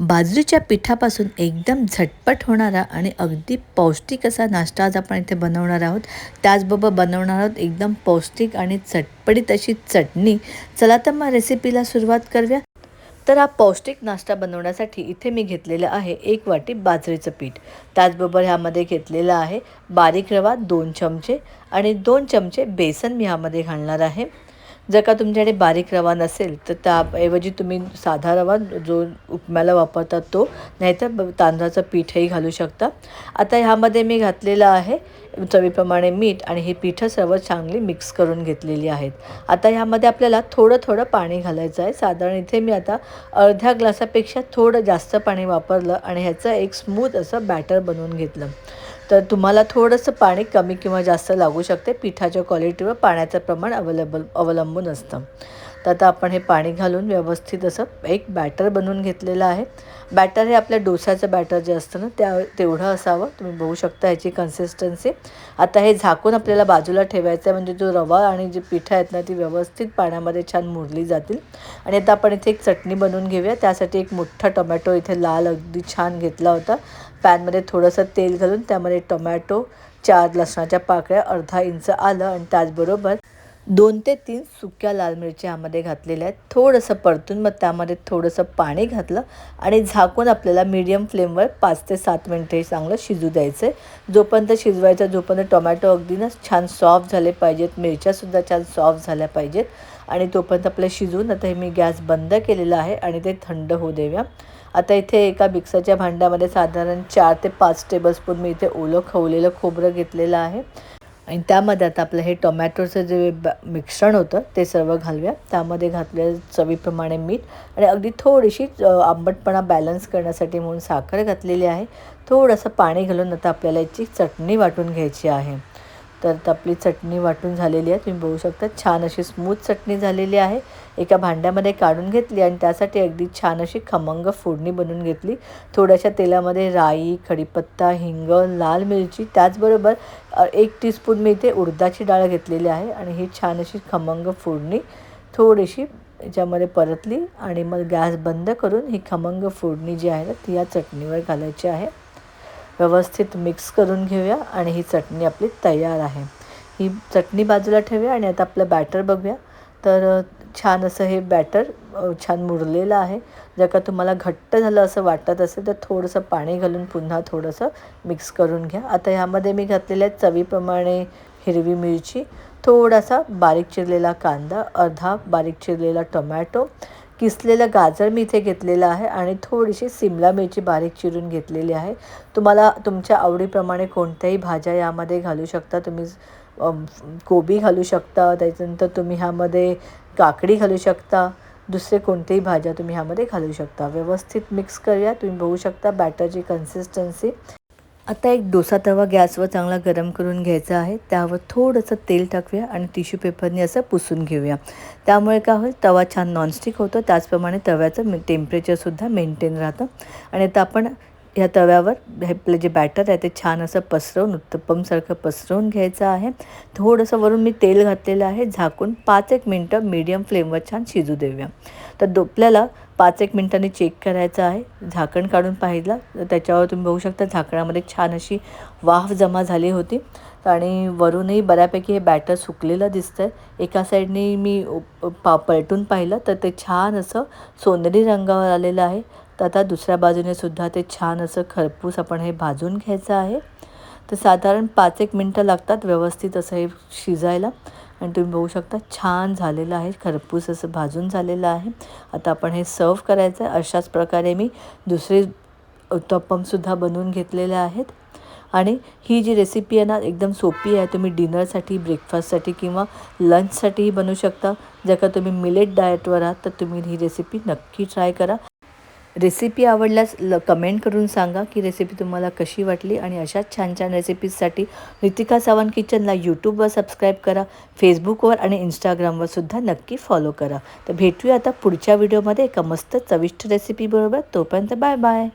बाजरीच्या पिठापासून एकदम झटपट होणारा आणि अगदी पौष्टिक असा नाश्ता आज आपण इथे बनवणार आहोत. त्याचबरोबर बनवणार आहोत एकदम पौष्टिक आणि चटपटीत अशी चटणी. चला तर मग रेसिपीला सुरुवात करूया. तर हा पौष्टिक नाश्ता बनवण्यासाठी इथे मी घेतलेलं आहे एक वाटी बाजरीचं पीठ. त्याचबरोबर ह्यामध्ये घेतलेलं आहे बारीक रवा दोन चमचे आणि दोन चमचे बेसन मी ह्यामध्ये घालणार आहे. जर का तुमच्याकडे बारीक रवा नसेल तर त्याऐवजी तुम्ही साधा रवा जो उपम्याला वापरतात तो नाहीतर तांदळाचं पीठही घालू शकता. आता ह्यामध्ये मी घातलेलं आहे चवीप्रमाणे मीठ आणि ही पीठं सर्व चांगली मिक्स करून घेतलेली आहेत. आता ह्यामध्ये आपल्याला थोडं थोडं पाणी घालायचं आहे. साधारण इथे मी आता अर्ध्या ग्लासापेक्षा थोडं जास्त पाणी वापरलं आणि ह्याचं एक स्मूथ असं बॅटर बनवून घेतलं. तर तुम्हाला थोडंसं पाणी कमी किंवा जास्त लागू शकते. पिठाच्या क्वालिटीवर पाण्याचं प्रमाण अवेलेबल अवलंबून असतं. तर आता आपण हे पाणी घालून व्यवस्थित असं एक बॅटर बनवून घेतलेलं आहे. बॅटर हे आपल्या डोसाचं बॅटर जे असतं ना त्या तेवढं असावं. तुम्ही बघू शकता ह्याची कन्सिस्टन्सी आता हे झाकून आपल्याला बाजूला ठेवायचं आहे म्हणजे जो रवा आणि जी पिठं आहेत ना ती व्यवस्थित पाण्यामध्ये छान मुरली जातील. आणि आता आपण इथे एक चटणी बनवून घेऊया. त्यासाठी एक मोठा टोमॅटो इथे लाल अगदी छान घेतला होता. पॅनमध्ये थोडंसं तेल घालून त्यामध्ये टोमॅटो चार लसणाच्या पाकळ्या अर्धा इंच आलं आणि त्याचबरोबर दोन ते तीन सुक्या लाल मिरच्या यामध्ये घातलेल्या आहेत. थोडंसं परतून मग त्यामध्ये थोडंसं पाणी घातलं आणि झाकून आपल्याला मीडियम फ्लेमवर पाच ते सात मिनटं हे चांगलं शिजू द्यायचं आहे. जोपर्यंत शिजवायचं जोपर्यंत टोमॅटो अगदी ना छान सॉफ्ट झाले पाहिजेत मिरच्यासुद्धा छान सॉफ्ट झाल्या पाहिजेत आणि तोपर्यंत आपलं शिजवून आता हे मी गॅस बंद केलेला आहे आणि ते थंड होऊ देऊया. आता इथे एका मिक्सरच्या भांड्यामध्ये साधारण चार ते पाच टेबलस्पून मी इथे ओलं खवलेलं खोबरं घेतलेलं आहे. आणि त्यामध्ये आता आपलं हे टोमॅटोचं जे ब मिश्रण होतं ते सर्व घालूया. त्यामध्ये घातलेलं चवीप्रमाणे मीठ आणि अगदी थोडीशी आंबटपणा बॅलन्स करण्यासाठी म्हणून साखर घातलेली आहे. थोडंसं पाणी घालून आता आपल्याला याची चटणी वाटून घ्यायची आहे. तर आपली चटणी वाटून झालेली आहे. तुम्ही बघू शकता छान अशी स्मूथ चटणी झालेली आहे. एका भांड्यामध्ये काढून घेतली आणि त्यासाठी अगदी छान अशी खमंग फोडणी बनवून घेतली. थोड्याशा तेलामध्ये राई कडीपत्ता हिंग लाल मिरची त्याचबरोबर एक टीस्पून मी इथे उडदाची डाळ घेतलेली आहे आणि ही छान अशी खमंग फोडणी थोडीशी याच्यामध्ये परतली आणि मग गॅस बंद करून ही खमंग फोडणी जी आहे ना ती या चटणीवर घालायची आहे. व्यवस्थित मिक्स करून घेऊया आणि ही चटणी आपली तयार आहे. ही चटणी बाजूला ठेवूया आणि आता आपलं बॅटर बघूया. तर छान असं हे बॅटर छान मुरलेलं आहे. जर का तुम्हाला घट्ट झालं असं वाटत असेल तर थोडंसं पाणी घालून पुन्हा थोडंसं मिक्स करून घ्या. आता ह्यामध्ये मी घातलेल्या आहेत चवीप्रमाणे हिरवी मिरची थोडासा बारीक चिरलेला कांदा अर्धा बारीक चिरलेला टोमॅटो किसलेलं गाजर मी इथे घेतलेलं आहे आणि थोडीशी सिमला मिरची बारीक चिरून घेतलेली आहे. तुम्हाला तुमच्या आवडीप्रमाणे कोणत्याही भाज्या यामध्ये घालू शकता. तुम्ही कोबी घालू शकता त्याच्यानंतर तुम्ही ह्यामध्ये काकडी घालू शकता. दुसरे कोणतेही भाज्या तुम्ही ह्यामध्ये घालू शकता. व्यवस्थित मिक्स करूया. तुम्ही बघू शकता बॅटरची कन्सिस्टन्सी आता एक डोसा तवा गॅसवर चांगला गरम करून घ्यायचा आहे. त्यावर थोडंसं तेल टाकूया आणि टिश्यू पेपरने असं पुसून घेऊया. त्यामुळे काय होईल तवा छान नॉनस्टिक होतो. त्याचप्रमाणे तव्याचं टेम्परेचरसुद्धा मेंटेन राहतं. आणि आता आपण ह्या तव्यावर हे आपलं जे बॅटर आहे ते छान असं पसरवून उत्तप्पमसारखं पसरवून घ्यायचं आहे. थोडंसं वरून मी तेल घातलेलं आहे झाकून पाच एक मिनटं मीडियम फ्लेमवर छान शिजू देऊया. तर दो आपल्याला पाच एक मिनटांनी चेक करायचं आहे. झाकण काढून पाहिलं तर त्याच्यावर तुम्ही बघू शकता झाकणामध्ये छान अशी वाफ जमा झाली होती. आणि वरूनही बऱ्यापैकी हे बॅटर सुकलेलं दिसतं आहे एका साईडने मी पा पलटून पाहिलं तर ते छान असं सोनेरी रंगावर आलेलं आहे. तर आता दुसऱ्या बाजूने सुद्धा ते छान असं खरपूस आपण हे भाजून घ्यायचं आहे. तर साधारण पाच एक मिनटं लागतात व्यवस्थित असं हे शिजायला. आणि तुम्ही बघू शकता छान झालेलं आहे. खरपूस असं भाजून झालेलं आहे. आता आपण हे सर्व करायचं आहे. अशाच प्रकारे मी दुसरे उत्तप्पमसुद्धा बनवून घेतलेले आहेत. आणि ही जी रेसिपी आहे ना एकदम सोपी आहे. तुम्ही डिनरसाठी ब्रेकफास्टसाठी किंवा लंचसाठीही बनवू शकता. जर का तुम्ही मिलेट डाएटवर आहात तर तुम्ही ही रेसिपी नक्की ट्राय करा. रेसिपी आवडल्यास ल कमेंट करून सांगा की रेसिपी तुम्हाला कशी वाटली आणि अशाच छान छान रेसिपीजसाठी रितिका सावंत किचनला यूट्यूबवर सबस्क्राईब करा फेसबुकवर आणि इंस्टाग्रामवर सुद्धा नक्की फॉलो करा. तर भेटूया आता पुढच्या व्हिडिओमध्ये एका मस्त चविष्ट रेसिपीबरोबर तोपर्यंत बाय बाय